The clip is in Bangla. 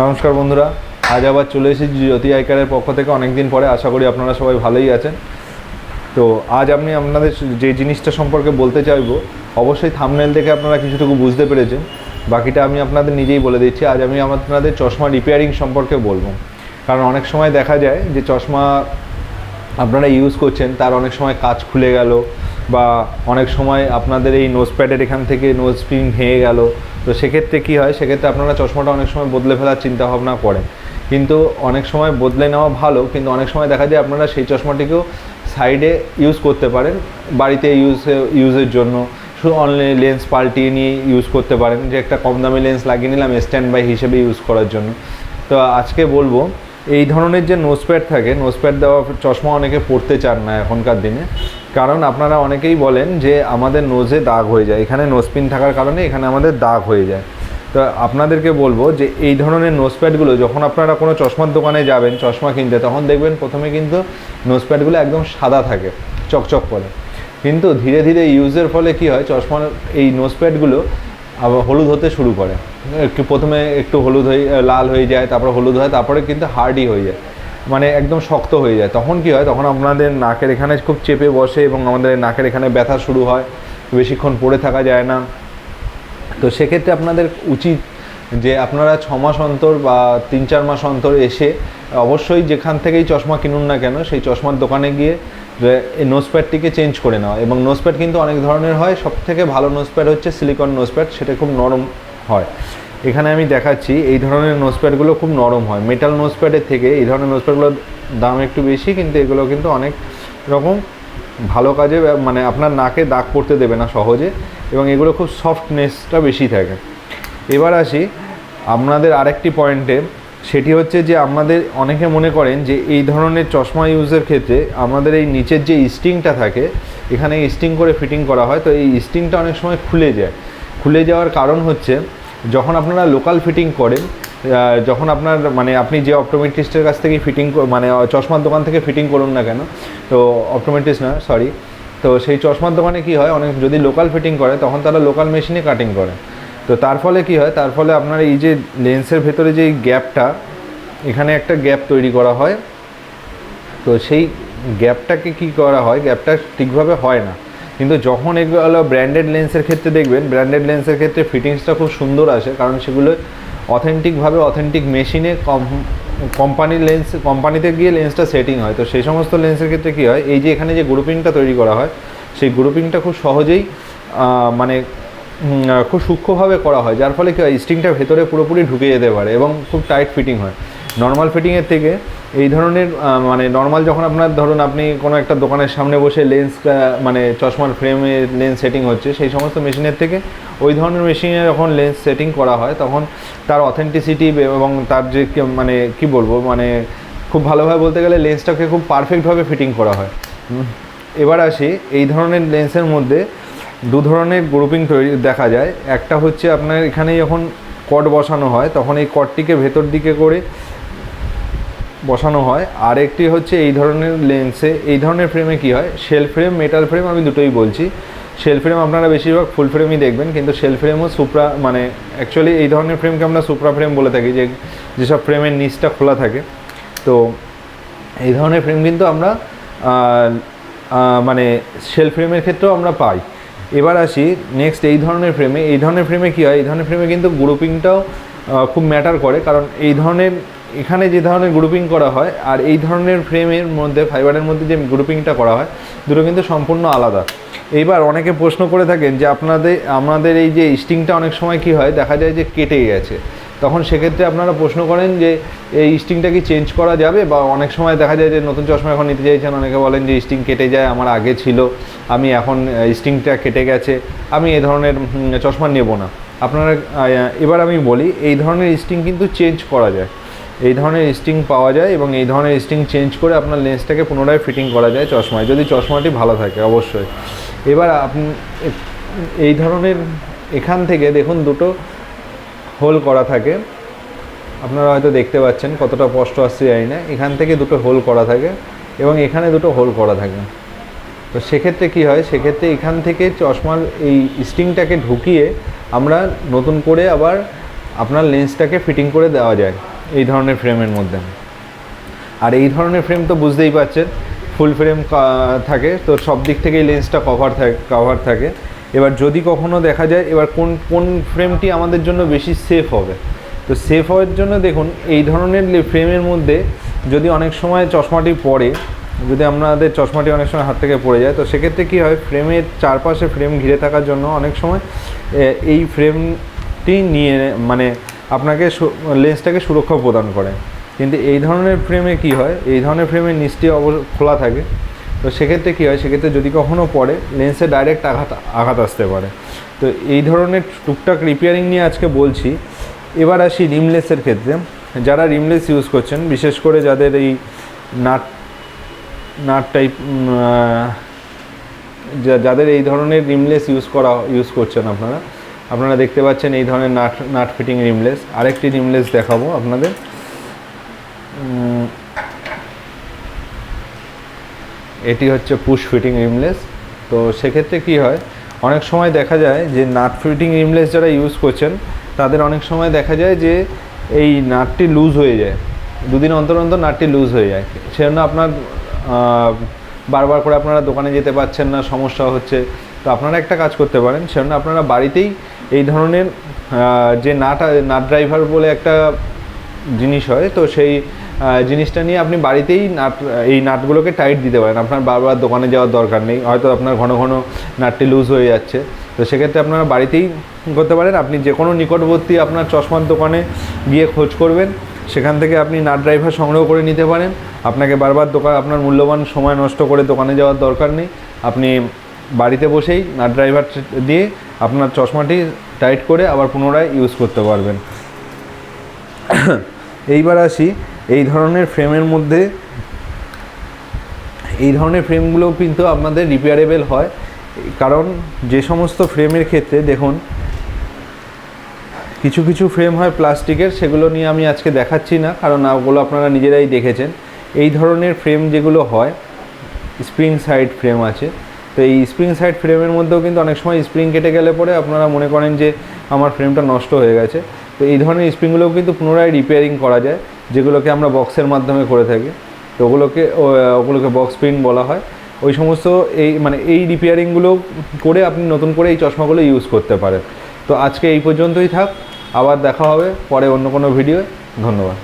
নমস্কার বন্ধুরা, আজ আবার চলে এসেছি জ্যোতি আইকারের পক্ষ থেকে। অনেক দিন পরে আশা করি আপনারা সবাই ভালোই আছেন। তো আজ আমি আপনাদের যে জিনিসটা সম্পর্কে বলতে চাইব, অবশ্যই থামনেল দেখে আপনারা কিছুটুকু বুঝতে পেরেছেন। বাকিটা আমি আপনাদের নিজেই বলে দিচ্ছি। আজ আমি আপনাদের চশমা রিপেয়ারিং সম্পর্কে বলব। কারণ অনেক সময় দেখা যায় যে চশমা আপনারা ইউজ করছেন, তার অনেক সময় কাজ খুলে গেল বা অনেক সময় আপনাদের এই নোজ প্যাডের এখান থেকে নোজ স্প্রিং ভেঙে গেল। তো সেক্ষেত্রে কী হয়? সেক্ষেত্রে আপনারা চশমাটা অনেক সময় বদলে ফেলার চিন্তা ভাবনা করেন। কিন্তু অনেক সময় বদলে নেওয়া ভালো, কিন্তু অনেক সময় দেখা যায় আপনারা সেই চশমাটিকেও সাইডে ইউজ করতে পারেন। বাড়িতে ইউজ ইউজের জন্য। শুধু অনলাইন লেন্স পাল্টিয়ে নিয়ে ইউজ করতে পারেন। যে একটা কম দামি লেন্স লাগিয়ে নিলাম স্ট্যান্ড বাই হিসেবে ইউজ করার জন্য। তো আজকে বলব, এই ধরনের যে নোজপ্যাড থাকে নোজপ্যাড দেওয়া চশমা অনেকে পড়তে চান না এখনকার দিনে। কারণ আপনারা অনেকেই বলেন যে আমাদের নোজে দাগ হয়ে যায়। এখানে নোজপিন থাকার কারণে এখানে আমাদের দাগ হয়ে যায়। তো আপনাদেরকে বলব যে এই ধরনের নোজপ্যাডগুলো যখন আপনারা কোনো চশমার দোকানে যাবেন, চশমা কিনতে, তখন দেখবেন প্রথমে কিন্তু নোজপ্যাডগুলো একদম সাদা থাকে, চকচক করে। কিন্তু ধীরে ধীরে ইউজের ফলে কি হয়, চশমার এই নোজপ্যাডগুলো আবার হলুদ হতে শুরু করে। একটু প্রথমে একটু হলুদ হয়ে, লাল হয়ে যায়, তারপরে হলুদ হয়, তারপরে কিন্তু হার্ডই হয়ে যায়। মানে একদম শক্ত হয়ে যায়। তখন কি হয়? তখন আপনাদের নাকের এখানে খুব চেপে বসে এবং আমাদের নাকের এখানে ব্যথা শুরু হয়। বেশিক্ষণ পড়ে থাকা যায় না। তো সেক্ষেত্রে আপনাদের উচিত যে আপনারা ছ মাস অন্তর বা তিন চার মাস অন্তর এসে অবশ্যই যেখান থেকেই চশমা কিনুন না কেন, সেই চশমার দোকানে গিয়ে এই নোজপ্যাডটিকে চেঞ্জ করে নেওয়া। এবং নোজপ্যাড কিন্তু অনেক ধরনের হয়। সব থেকে ভালো নোজপ্যাড হচ্ছে সিলিকন নোজপ্যাড সেটা খুব নরম হয়। এখানে আমি দেখাচ্ছি, এই ধরনের নোজপ্যাডগুলো খুব নরম হয়। মেটাল নোজপ্যাডের থেকে এই ধরনের নোজপ্যাডগুলোর দাম একটু বেশি, কিন্তু এগুলো কিন্তু অনেক রকম ভালো কাজে মানে আপনার নাকে দাগ পড়তে দেবে না সহজে এবং এগুলো খুব সফটনেসটা বেশি থাকে। এবার আসি, আপনাদের আরেকটি পয়েন্টে সেটি হচ্ছে যে আপনাদের অনেকে মনে করেন যে এই ধরনের চশমা ইউজের ক্ষেত্রে আমাদের এই নিচের যে স্টিংটা থাকে, এখানে স্টিং করে ফিটিং করা হয়। তো এই স্টিংটা অনেক সময় খুলে যায়। খুলে যাওয়ার কারণ হচ্ছে যখন আপনারা লোকাল ফিটিং করেন যখন আপনার মানে আপনি যে অপটোমেট্রিস্টের কাছ থেকে ফিটিং মানে চশমার দোকান থেকে ফিটিং করুন না কেন, তো অপটোমেট্রিস্ট না সরি তো সেই চশমার দোকানে কি হয়, অনেক যদি লোকাল ফিটিং করে, তখন তারা লোকাল মেশিনে কাটিং করে। তো তার ফলে কি হয়, তার ফলে আপনার এই যে লেন্সের ভেতরে যে গ্যাপটা এখানে একটা গ্যাপ তৈরি করা হয়। তো সেই গ্যাপটাকে কি করা হয় গ্যাপটা ঠিকভাবে হয় না। কিন্তু যখন এগুলো ব্র্যান্ডেড লেন্সের ক্ষেত্রে দেখবেন ব্র্যান্ডেড লেন্সের ক্ষেত্রে ফিটিংসটা খুব সুন্দর আসে, কারণ সেগুলো অথেন্টিকভাবে অথেন্টিক মেশিনে কম কোম্পানির লেন্স কোম্পানিতে গিয়ে লেন্সটা সেটিং হয়। তো সেই সমস্ত লেন্সের ক্ষেত্রে কী হয়, এই যে এখানে যে গ্রুপিংটা তৈরি করা হয়, সেই গ্রুপিংটা খুব সহজেই মানে খুব সূক্ষ্মভাবে করা হয়, যার ফলে কী হয় স্টিংটা ভেতরে পুরোপুরি ঢুকে যেতে পারে এবং খুব টাইট ফিটিং হয়। নর্মাল ফিটিংয়ের থেকে, এই ধরনের মানে নর্মাল যখন আপনার ধরুন আপনি কোনো একটা দোকানের সামনে বসে লেন্স মানে চশমার ফ্রেমে লেন্স সেটিং হচ্ছে, সেই সমস্ত মেশিনের থেকে ওই ধরনের মেশিনে যখন লেন্স সেটিং করা হয়, তখন তার অথেন্টিসিটি এবং তার যে মানে কি বলব মানে খুব ভালোভাবে বলতে গেলে লেন্সটাকে খুব পারফেক্টভাবে ফিটিং করা হয়। এবার আসি, এই ধরনের লেন্সের মধ্যে দু ধরনের গ্রুপিং তৈরি, দেখা যায়। একটা হচ্ছে আপনার এখানে যখন কট বসানো হয়, তখন এই কটটিকে ভেতর দিকে করে বসানো হয়। আর একটি হচ্ছে এই ধরনের লেন্সে এই ধরনের ফ্রেমে কি হয়? শেল ফ্রেম মেটাল ফ্রেম আমি দুটোই বলছি। শেল ফ্রেম আপনারা বেশিরভাগ ফুল ফ্রেমই দেখবেন, কিন্তু শেল ফ্রেমও সুপ্রা মানে অ্যাকচুয়ালি এই ধরনের ফ্রেমকে আমরা সুপ্রা ফ্রেম বলে থাকি, যে যেসব ফ্রেমের নিচটা খোলা থাকে। তো এই ধরনের ফ্রেম কিন্তু আমরা মানে শেল ফ্রেমের ক্ষেত্রেও আমরা পাই। এবার আসি নেক্সট এই ধরনের ফ্রেমে এই ধরনের ফ্রেমে কী হয়? এই ধরনের ফ্রেমে কিন্তু গ্রুপিংটাও খুব ম্যাটার করে, কারণ এই ধরনের এখানে যে ধরনের গ্রুপিং করা হয় আর এই ধরনের ফ্রেমের মধ্যে ফাইবারের মধ্যে যে গ্রুপিংটা করা হয়, দুটো কিন্তু সম্পূর্ণ আলাদা। এইবার অনেকে প্রশ্ন করে থাকেন যে আপনাদের, আমাদের এই যে স্টিংটা অনেক সময় কি হয়? দেখা যায় যে কেটে গেছে। তখন সেক্ষেত্রে আপনারা প্রশ্ন করেন যে, এই স্টিংটা কি চেঞ্জ করা যাবে? বা অনেক সময় দেখা যায় যে নতুন চশমা এখন নিতে চাইছেন, অনেকে বলেন যে স্টিং কেটে যায়, আমার আগে ছিল, আমি এখন স্টিংটা কেটে গেছে, আমি এ ধরনের চশমা নেব না। আপনারা এবার আমি বলি, এই ধরনের স্টিং কিন্তু চেঞ্জ করা যায়। এই ধরনের স্টিং পাওয়া যায় এবং এই ধরনের স্টিং চেঞ্জ করে আপনার লেন্সটাকে পুনরায় ফিটিং করা যায় চশমায়, যদি চশমাটি ভালো থাকে, অবশ্যই। এবার আপনি এই ধরনের এখান থেকে দেখুন দুটো হোল করা থাকে। আপনারা হয়তো দেখতে পাচ্ছেন কতটা স্পষ্ট আসছে, জানি না। এখান থেকে দুটো হোল করা থাকে এবং এখানে দুটো হোল করা থাকে। তো সেক্ষেত্রে কি হয়? সেক্ষেত্রে এখান থেকে চশমার এই স্টিংটাকে ঢুকিয়ে আমরা নতুন করে আবার আপনার লেন্সটাকে ফিটিং করে দেওয়া যায়। এই ধরনের ফ্রেমের মধ্যে। আর এই ধরনের ফ্রেম তো বুঝতেই পারছেন ফুল ফ্রেম থাকে, তো সব দিক থেকেই লেন্সটা কভার থাকে কভার থাকে। এবার যদি কখনো দেখা যায়, এবার কোন কোন ফ্রেমটি আমাদের জন্য বেশি সেফ হবে? তো সেফ হওয়ার জন্য দেখুন, এই ধরনের ফ্রেমের মধ্যে যদি অনেক সময় চশমাটি পড়ে, যদি আমাদের চশমাটি অনেক সময় হাত থেকে পড়ে যায়, তো সেক্ষেত্রে কী হয় ফ্রেমের চারপাশে ফ্রেম ঘিরে থাকার জন্য অনেক সময় এই ফ্রেমটি নিয়ে মানে আপনাকে লেন্সটাকে সুরক্ষা প্রদান করে। কিন্তু এই ধরনের ফ্রেমে কি হয়? এই ধরনের ফ্রেমের নিচটি অব খোলা থাকে। তো সেক্ষেত্রে কী হয়? সেক্ষেত্রে যদি কখনও পড়ে, লেন্সে ডাইরেক্ট আঘাত আঘাত আসতে পারে। তো এই ধরনের টুকটাক রিপেয়ারিং নিয়ে আজকে বলছি। এবার আসি রিমলেসের ক্ষেত্রে। যারা রিমলেস ইউজ করছেন, বিশেষ করে যাদের এই নাট নাট টাইপ যাদের এই ধরনের রিমলেস ইউজ করা ইউজ করছেন আপনারা আপনারা দেখতে পাচ্ছেন এই ধরনের নাট নাট ফিটিং রিমলেস। আরেকটি রিমলেস দেখাবো আপনাদের। এটি হচ্ছে পুশ ফিটিং রিমলেস। তো সেক্ষেত্রে কি হয়, অনেক সময় দেখা যায় যে নাট ফিটিং রিমলেস যারা ইউজ করছেন, তাদের অনেক সময় দেখা যায় যে এই নাটটি লুজ হয়ে যায়। দুদিন অন্তর অন্তর নাটটি লুজ হয়ে যায়। সেজন্য আপনার বারবার করে আপনারা দোকানে যেতে পারছেন না, সমস্যা হচ্ছে। তো আপনারা একটা কাজ করতে পারেন। সেজন্য আপনারা বাড়িতেই এই ধরনের যে নাট নাট ড্রাইভার বলে একটা জিনিস হয়, তো সেই জিনিসটা নিয়ে আপনি বাড়িতেই নাট, এই নাটগুলোকে টাইট দিতে পারেন। আপনার বারবার দোকানে যাওয়ার দরকার নেই। হয়তো আপনার ঘন ঘন নাটটি লুজ হয়ে যাচ্ছে। তো সেক্ষেত্রে আপনারা বাড়িতেই করতে পারেন। আপনি যে কোনো নিকটবর্তী আপনার চশমার দোকানে গিয়ে খোঁজ করবেন। সেখান থেকে আপনি নাট ড্রাইভার সংগ্রহ করে নিতে পারেন। আপনাকে বারবার দোকান, আপনার মূল্যবান সময় নষ্ট করে দোকানে যাওয়ার দরকার নেই। আপনি বাড়িতে বসেই নাট ড্রাইভার দিয়ে আপনার চশমাটি টাইট করে আবার পুনরায় ইউজ করতে পারবেন। এইবার আসি, এই ধরনের ফ্রেমের মধ্যে, এই ধরনের ফ্রেমগুলো কিন্তু আপনাদের রিপেয়ারেবল হয়। কারণ যে সমস্ত ফ্রেমের ক্ষেত্রে দেখুন, কিছু কিছু ফ্রেম হয় প্লাস্টিকের, সেগুলো নিয়ে আমি আজকে দেখাচ্ছি না, কারণ ওগুলো আপনারা নিজেরাই দেখেছেন। এই ধরনের ফ্রেম যেগুলো হয় স্প্রিং সাইড ফ্রেম আছে তো এই স্প্রিং সাইড ফ্রেমের মধ্যেও কিন্তু অনেক সময় স্প্রিং কেটে গেলে পরে আপনারা মনে করেন যে আমার ফ্রেমটা নষ্ট হয়ে গেছে। তো এই ধরনের স্প্রিংগুলোও কিন্তু পুনরায় রিপেয়ারিং করা যায়, যেগুলোকে আমরা বক্সের মাধ্যমে করে থাকি। তো ওগুলোকে ওগুলোকে বক্স প্রিন্ট বলা হয়। ওই সমস্ত এই মানে এই রিপেয়ারিংগুলো করে আপনি নতুন করে এই চশমাগুলো ইউজ করতে পারেন। তো আজকে এই পর্যন্তই থাক, আবার দেখা হবে পরে অন্য কোনো ভিডিও ধন্যবাদ।